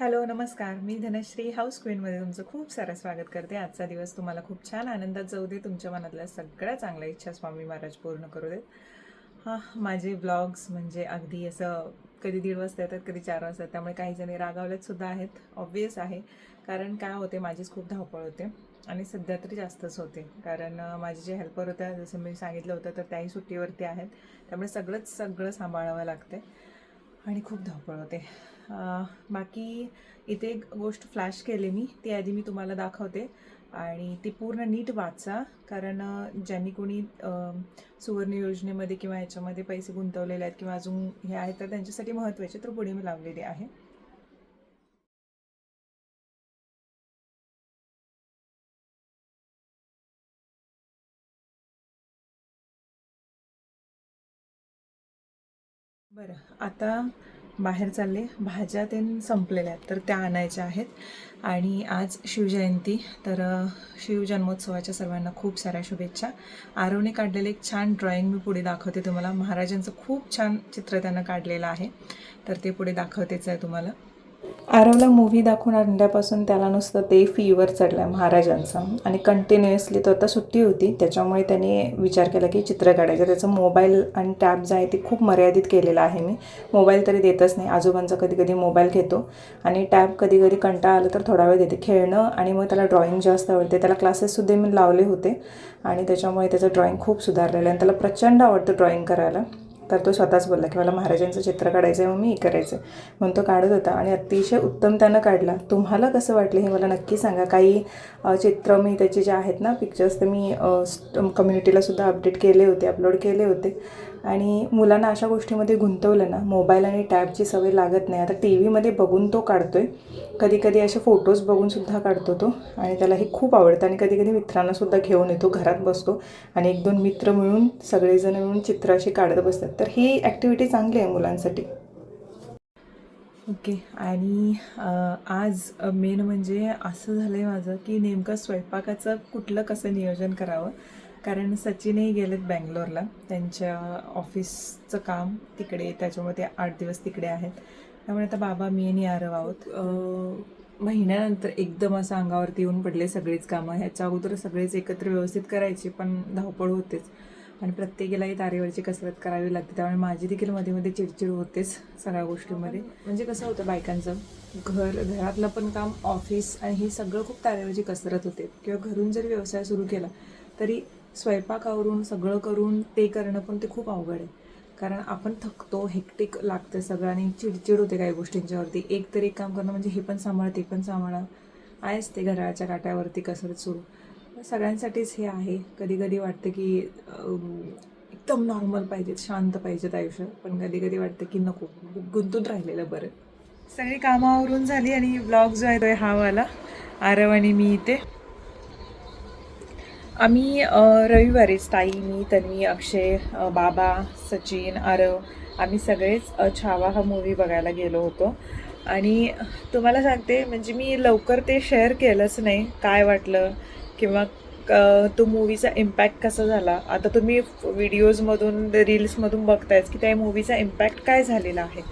Hello नमस्कार. मी Dhanashree house क्वीनमध्ये तुमचं खूप सारं स्वागत करते. आजचा दिवस तुम्हाला खूप छान आनंदात जाऊ दे. तुमच्या मनातल्या सगळ्या चांगल्या इच्छा स्वामी महाराज पूर्ण करू देत. हां माझे ब्लॉग्स म्हणजे अगदी असं कधी दीड वाजता येतात कधी चार वाजता त्यामुळे काही जणी रागावल्यात सुद्धा आहेत. ऑब्वियस आहे. कारण काय होते माझीच खूप धावपळ होते आणि सध्या तरी जास्तच होते. कारण माझे जे हेल्पर होत्या जसं मी सांगितलं होतं तर त्याही सुट्टीवरती आहेत. त्यामुळे सगळंच सगळं सांभाळावं लागते आणि खूप धावपळ होते. बाकी इथे एक गोष्ट फ्लॅश केली मी ती आधी मी तुम्हाला दाखवते. आणि ती पूर्ण नीट वाचा कारण ज्यांनी कोणी सुवर्ण योजनेमध्ये किंवा याच्यामध्ये पैसे गुंतवलेले आहेत किंवा अजून हे आहेत तर त्यांच्यासाठी महत्त्वाचे तर पुढे मी लावलेली आहे. बरं आता बाहेर चालले. भाज्या ते संपलेल्या आहेत तर त्या आणायच्या आहेत. आणि आज शिवजयंती तर शिवजन्मोत्सवाच्या सर्वांना खूप साऱ्या शुभेच्छा. आरवने काढलेलं एक छान ड्रॉइंग मी पुढे दाखवते तुम्हाला. महाराजांचं खूप छान चित्र त्यानं काढलेलं आहे. तर ते पुढे दाखवतेच आहे तुम्हाला. आरवला मूवी दाखवून आणल्यापासून त्याला नुसतं ते फीवर चढलं आहे महाराजांचा. आणि कंटिन्युअसली तो आता सुट्टी होती त्याच्यामुळे त्याने विचार केला की चित्र काढायचं. त्याचं मोबाईल आणि टॅब जे आहे ते खूप मर्यादित केलेलं आहे मी. मोबाईल तरी देतच नाही. आजोबांचा कधी कधी मोबाईल घेतो. आणि टॅब कधी कधी कंटाळा आलं तर थोडा वेळ देते. खेळणं आणि मग त्याला ड्रॉइंग जास्त आवडते त्याला क्लासेससुद्धा मी लावले होते. आणि त्याच्यामुळे त्याचं ड्रॉइंग खूप सुधारलेलं आहे. आणि त्याला प्रचंड आवडतं ड्रॉइंग करायला. तर तो स्वतःच बोलला की मला महाराजांचं चित्र काढायचं आहे मग मी हे करायचं आहे म्हणून तो काढत होता आणि अतिशय उत्तम त्यानं काढला. तुम्हाला कसं वाटलं हे मला नक्की सांगा. काही चित्र मी त्याचे जे आहेत ना पिक्चर्स ते मी कम्युनिटीला सुद्धा अपडेट केले होते अपलोड केले होते. आणि मुलांना अशा गोष्टीमध्ये गुंतवलं ना मोबाईल आणि टॅबची सवय लागत नाही. आता टी व्हीमध्ये बघून तो काढतो कधी कधी असे फोटोज बघूनसुद्धा काढतो तो आणि त्याला हे खूप आवडतं. आणि कधी कधी मित्रांनासुद्धा घेऊन येतो घरात बसतो आणि एक दोन मित्र मिळून सगळेजण मिळून चित्र अशी काढत बसतात. तर ही ॲक्टिव्हिटी चांगली आहे मुलांसाठी. ओके. आणि आज मेन म्हणजे असं झालं आहे माझं की नेमकं स्वयंपाकाचं कुठलं कसं नियोजन करावं? कारण सचिनही गेलेत बँगलोरला. त्यांच्या ऑफिसचं काम तिकडे त्याच्यामुळे ते आठ दिवस तिकडे आहेत. त्यामुळे आता बाबा मी आणि आरव आहोत. महिन्यानंतर एकदम असं अंगावरती येऊन पडले सगळीच कामं. ह्याच्या अगोदर सगळेच एकत्र व्यवस्थित करायची पण धावपळ होतेच. आणि प्रत्येकीलाही तारेवरची कसरत करावी लागते. त्यामुळे माझी देखील मध्ये मध्ये चिडचिड होतेच सगळ्या गोष्टींमध्ये. म्हणजे कसं होतं बायकांचं? घर घरातलं पण काम ऑफिस आणि हे सगळं खूप तारेवरची कसरत होते. किंवा घरून जरी व्यवसाय सुरू केला तरी स्वयंपाक आवरून सगळं करून ते करणं पण ते खूप अवघड आहे. कारण आपण थकतो हेक्टिक लागतं सगळं आणि चिडचिड होते काही गोष्टींच्यावरती एक तर एक काम करणं म्हणजे हे पण सांभाळ ते पण सांभाळा. आहेच ते घराच्या काट्यावरती कसरत सुरू. सगळ्यांसाठीच हे आहे. कधी कधी वाटतं की एकदम नॉर्मल पाहिजेत शांत पाहिजेत आयुष्य. पण कधी कधी वाटतं की नको गुंतून राहिलेलं बरं. सगळी कामावरून झाली आणि ब्लॉग जो आहे तो हा वाला आरव आणि मी इथे. आम्ही रविवारीच ताई मी तन्वी अक्षय बाबा सचिन आरव आम्ही सगळेच छावा हा मूवी बघायला गेलो होतो. आणि तुम्हाला सांगते म्हणजे मी लवकर ते शेअर केलंच नाही काय वाटलं किंवा तो मूवीचा इम्पॅक्ट कसा झाला. आता तुम्ही व्हिडिओजमधून रील्समधून बघतायच की त्या मूवीचा इम्पॅक्ट काय झालेला आहे.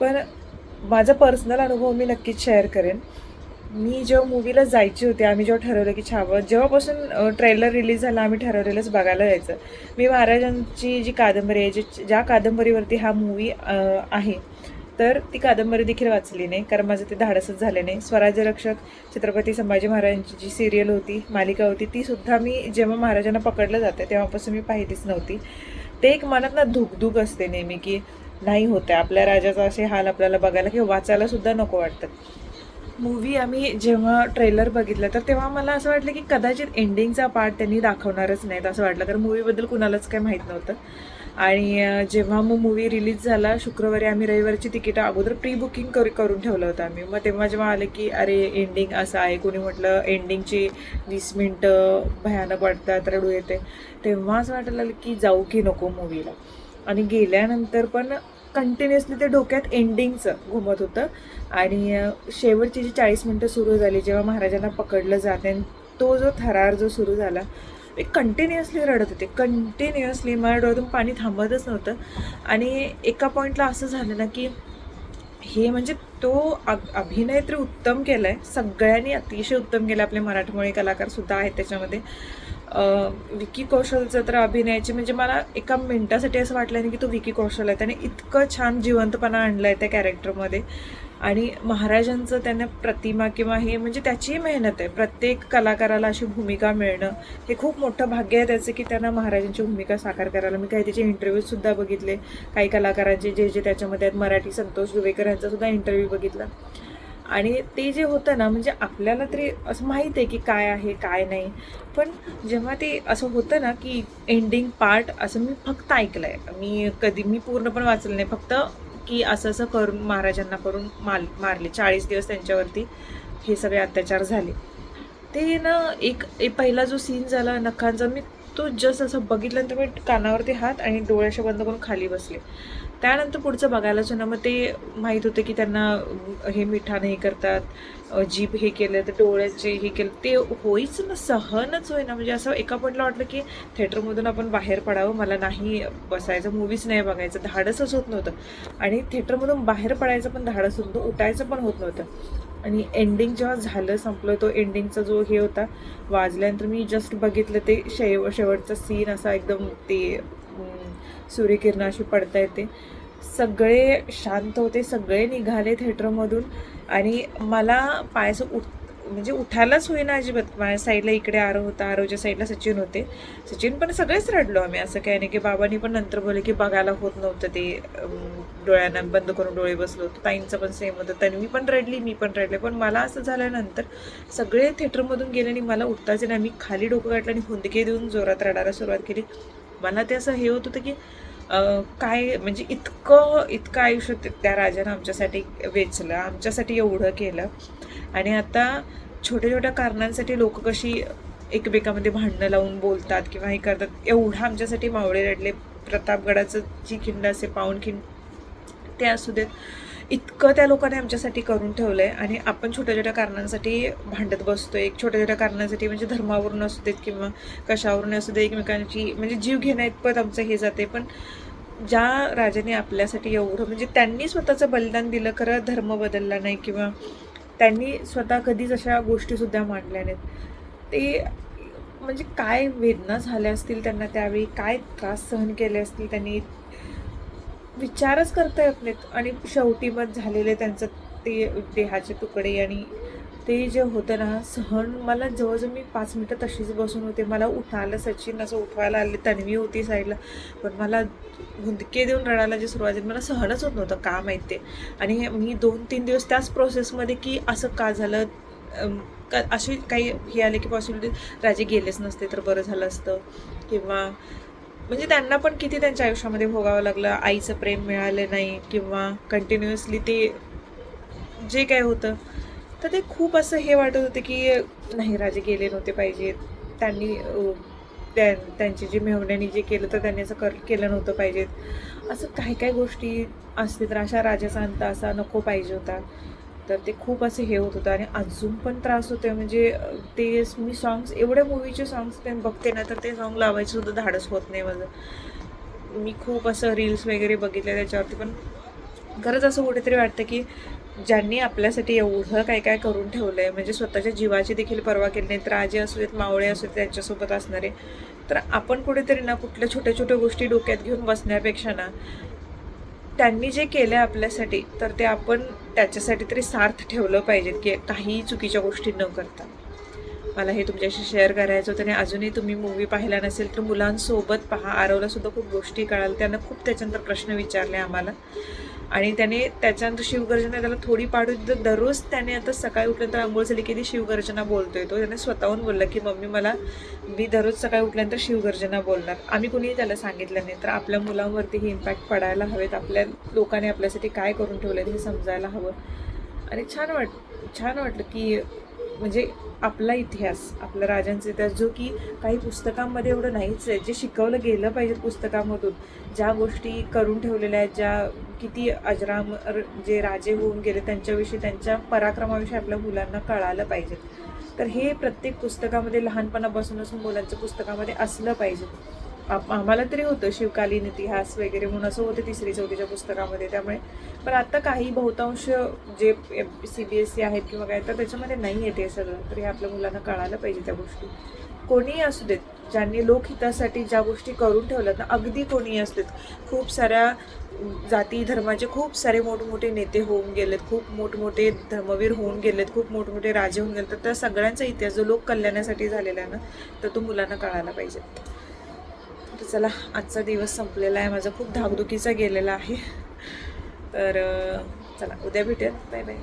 पण माझा पर्सनल अनुभव मी नक्कीच शेअर करेन. मी जेव्हा मूवीला जायची होती आम्ही जेव्हा ठरवलं की छावा जेव्हापासून ट्रेलर रिलीज झाला आम्ही ठरवलेलंच बघायला जायचं. मी महाराजांची जी कादंबरी आहे जी ज्या कादंबरीवरती हा मूवी आहे तर ती कादंबरी देखील वाचली नाही कारण माझं ते धाडसच झाले नाही. स्वराज्य रक्षक छत्रपती संभाजी महाराजांची जी सिरियल होती मालिका होती ती सुद्धा मी जेव्हा महाराजांना पकडलं जाते तेव्हापासून मी पाहिलीच नव्हती. ते एक मनात ना धुकधुक असते नेहमी की नाही होते आपल्या राजाचा असे हाल आपल्याला बघायला किंवा वाचायला सुद्धा नको वाटतात मूवी आम्ही जेव्हा ट्रेलर बघितलं तर तेव्हा मला असं वाटलं की कदाचित एंडिंगचा पार्ट त्यांनी दाखवणारच नाहीत असं वाटलं. कारण मूवीबद्दल कुणालाच काही माहीत नव्हतं. आणि जेव्हा मग मूवी रिलीज झाला शुक्रवारी आम्ही रविवारची तिकीटं अगोदर प्री बुकिंग कर करून ठेवलं होतं आम्ही. मग तेव्हा जेव्हा आलं की अरे एंडिंग असं आहे कोणी म्हटलं एंडिंगची वीस मिनटं भयानक वाटतात रडू येते. तेव्हा असं वाटायला की जाऊ की नको मूवीला आणि गेल्यानंतर पण कंटिन्युअसली ते डोक्यात एंडिंगचं घुमत होतं. आणि शेवटची जी चाळीस मिनटं सुरू झाली जेव्हा महाराजांना पकडलं जाते आणि तो जो थरार जो सुरू झाला मी कंटिन्युअसली रडत होते. कंटिन्युअसली माझ्या डोळ्यातून पाणी थांबतच नव्हतं. आणि एका पॉईंटला असं झालं ना की हे म्हणजे तो अ- अभिनय तर उत्तम केलाय. सगळ्यांनी अतिशय उत्तम केलं आपले मराठमोळे कलाकारसुद्धा आहेत त्याच्यामध्ये. विकी कौशलचं तर अभिनयाची म्हणजे मला एका मिनिटासाठी असं वाटलं नाही की तो विकी कौशल आहे. त्याने इतकं छान जिवंतपणा आणलाय त्या कॅरेक्टरमध्ये. आणि महाराजांचं त्याने प्रतिमा किंवा हे म्हणजे त्याचीही मेहनत आहे. प्रत्येक कलाकाराला अशी भूमिका मिळणं हे खूप मोठं भाग्य आहे त्याचं की त्यांना महाराजांची भूमिका साकार करायला. मी काही त्याचे इंटरव्ह्यूजसुद्धा बघितले. काही कलाकारांचे जे जे त्याच्यामध्ये आहेत मराठी संतोष दुवेकर यांचासुद्धा इंटरव्ह्यू बघितला. आणि ते जे होतं ना म्हणजे आपल्याला तरी असं माहीत आहे की काय आहे काय नाही. पण जेव्हा ते असं होतं ना की एंडिंग पार्ट असं मी फक्त ऐकलं आहे मी कधी मी पूर्ण पण वाचलं नाही. फक्त की असं असं करून महाराजांना करून माल मारले. चाळीस दिवस त्यांच्यावरती हे सगळे अत्याचार झाले. ते ना एक एक पहिला जो सीन झाला नखांचा मी तो जस्ट असं बघितल्यानंतर मी कानावरती हात आणि डोळ्याशा बंद करून खाली बसले. त्यानंतर पुढचं बघायलाच होणार मग ते माहीत होतं की त्यांना हे मिठाने हे करतात जीभ हे केलं तर डोळ्याचे हे केलं. ते होईच ना सहनच होईना. म्हणजे असं एका पॉईंटला वाटलं की थिएटरमधून आपण बाहेर पडावं. मला नाही बसायचं मूवीच नाही बघायचं. धाडसच होत नव्हतं. आणि थिएटरमधून बाहेर पडायचं पण धाडस होत नव्हतं उठायचं पण होत नव्हतं. आणि एंडिंग जेव्हा झालं संपलं तो एंडिंगचा जो हे होता वाजल्यानंतर मी जस्ट बघितलं ते शेव शेवटचा सीन असा एकदम ते सूर्यकिरणाशी सूर्यकिरणं अशी पडता येते. सगळे शांत होते सगळे निघाले थिएटरमधून आणि मला पायाचं उठ म्हणजे उठायलाच होईना अजिबात. माझ्या साईडला इकडे आरो होता आरोच्या साईडला सचिन होते. सचिन पण सगळेच रडलो आम्ही. असं काही नाही की बाबांनी पण नंतर बोलले की बघायला होत नव्हतं ते डोळ्यांना बंद करून डोळे बसलो होतो. ताईंचं पण सेम होतं. तन्वी पण रडली मी पण रडले. पण मला असं झाल्यानंतर सगळे थिएटरमधून गेले आणि मला उठताच नाही मी खाली डोकं गाठलं आणि हुंदके देऊन जोरात रडायला सुरुवात केली. मला ते असं हे होत होतं की काय म्हणजे इतकं इतकं आयुष्य त्या राजानं आमच्यासाठी वेचलं आमच्यासाठी एवढं केलं. आणि आता छोट्या छोट्या कारणांसाठी लोक कशी एकमेकामध्ये भांडणं लावून बोलतात किंवा हे करतात एवढं आमच्यासाठी मावळे रडले. प्रतापगडाचं जी खिंड असे पाऊण खिंड ते असू देत. इतकं त्या लोकांनी आमच्यासाठी करून ठेवलं आहे आणि आपण छोट्या छोट्या कारणांसाठी भांडत बसतो एक छोट्या छोट्या कारणांसाठी म्हणजे धर्मावरून असू देत किंवा कशावरून असू दे एकमेकांची म्हणजे जीव घेण्याइतपत आमचं हे जाते. पण ज्या राजाने आपल्यासाठी एवढं म्हणजे त्यांनी स्वतःचं बलिदान दिलं खरं धर्म बदलला नाही किंवा त्यांनी स्वतः कधीच अशा गोष्टीसुद्धा मांडल्या नाहीत. ते म्हणजे काय वेदना झाल्या असतील त्यांना त्यावेळी? काय त्रास सहन केले असतील त्यांनी? विचारच करता येत नाहीत आणि शेवटी मग झालेले त्यांचं ते देहाचे तुकडे आणि ते जे होतं ना सहन मला जवळजवळ मी पाच मिनटं तशीच बसून होते. मला उठायला सचिन असं उठवायला आले तन्वी होती साईडला. पण मला हुंदके देऊन रडायला जे सुरुवात मला सहनच होत नव्हतं का माहीत ते आणि हे- मी दोन तीन दिवस त्याच प्रोसेसमध्ये की असं का झालं का अशी काही हे आले की पॉसिबिलिटी राजे गेलेच नसते तर बरं झालं असतं. किंवा म्हणजे त्यांना पण किती त्यांच्या आयुष्यामध्ये भोगावं लागलं? आईचं प्रेम मिळालं नाही किंवा कंटिन्युअसली ते जे काय होतं तर ते खूप असं हे वाटत होते की नाही राजे गेले नव्हते पाहिजेत. त्यांनी त्या त्यांची जी मेहण्यानी जे केलं तर त्यांनी असं कर केलं नव्हतं पाहिजेत. असं काही काही गोष्टी असते तर अशा राजाचा अंत असा नको पाहिजे होता. तर ते खूप असे हे होत होतं आणि अजून पण त्रास होते म्हणजे ते मी सॉंग्स एवढ्या मूवीचे सॉंग्स ते बघते ना तर ते सॉंग लावायचं सुद्धा धाडस होत नाही माझं. मी खूप असं रील्स वगैरे बघितल्या त्याच्यावरती पण खरंच असं कुठेतरी वाटतं की ज्यांनी आपल्यासाठी एवढं काय काय करून ठेवलं आहे म्हणजे स्वतःच्या जीवाची देखील पर्वा केली नाही तर आजी असू देत मावळे असू देत त्यांच्यासोबत असणारे तर आपण कुठेतरी ना कुठल्या छोट्या छोट्या गोष्टी डोक्यात घेऊन बसण्यापेक्षा ना त्यांनी जे केलं आपल्यासाठी तर ते आपण त्याच्यासाठी तरी सार्थ ठेवलं पाहिजेत की काही चुकीच्या गोष्टी न करता. मला हे तुमच्याशी शेअर करायचं होतं आणि अजूनही तुम्ही मूवी पाहिला नसेल तर मुलांसोबत पहा. आरवला सुद्धा खूप गोष्टी कळाल त्यानं खूप त्याच्यानंतर प्रश्न विचारले आम्हाला. आणि त्याने त्याच्यानंतर शिवगर्जना त्याला थोडी पाडू तर दररोज त्याने आता सकाळी उठल्यानंतर आंघोळ झाली की ती शिवगर्जना बोलतोय. तो त्याने स्वतःहून बोलला की मम्मी मला मी दररोज सकाळी उठल्यानंतर शिवगर्जना बोलणार. आम्ही कुणीही त्याला सांगितलं नाही तर आपल्या मुलांवरती हे इम्पॅक्ट पडायला हवेत. आपल्या लोकांनी आपल्यासाठी काय करून ठेवलं हे समजायला हवं. आणि छान वाट छान वाटलं की म्हणजे आपला इतिहास आपला राजांचा इतिहास जो की काही पुस्तकांमध्ये एवढं नाहीच आहे. जे शिकवलं गेलं पाहिजे पुस्तकामधून ज्या गोष्टी करून ठेवलेल्या आहेत ज्या किती अजराम जे राजे होऊन गेले त्यांच्याविषयी त्यांच्या पराक्रमाविषयी आपल्या मुलांना कळालं पाहिजे. तर हे प्रत्येक पुस्तकामध्ये लहानपणापासूनच मुलांच्या पुस्तकामध्ये असलं पाहिजे. आम्हाला तरी होतं शिवकालीन इतिहास वगैरे म्हणून असं होतं तिसरी चौथीच्या पुस्तकामध्ये त्यामुळे. पण आता काही बहुतांश जे सी बी एस सी आहेत किंवा काय तर त्याच्यामध्ये नाही येते हे सगळं. तर हे आपल्या मुलांना कळायला पाहिजे त्या गोष्टी. कोणीही असू देत ज्यांनी लोकहितासाठी ज्या गोष्टी करून ठेवल्यात ना अगदी कोणीही असू देत. खूप साऱ्या जाती धर्माचे खूप सारे मोठमोठे नेते होऊन गेलेत खूप मोठमोठे धर्मवीर होऊन गेलेत खूप मोठमोठे राजे होऊन गेले तर त्या सगळ्यांचा इतिहास जो लोक कल्याणासाठी झालेला आहे ना तर तो मुलांना कळायला पाहिजे. चला आजचा दिवस संपलेला आहे. माझा खूप धाकधुकीचा गेलेला आहे. तर चला उद्या भेटेल बाय बाय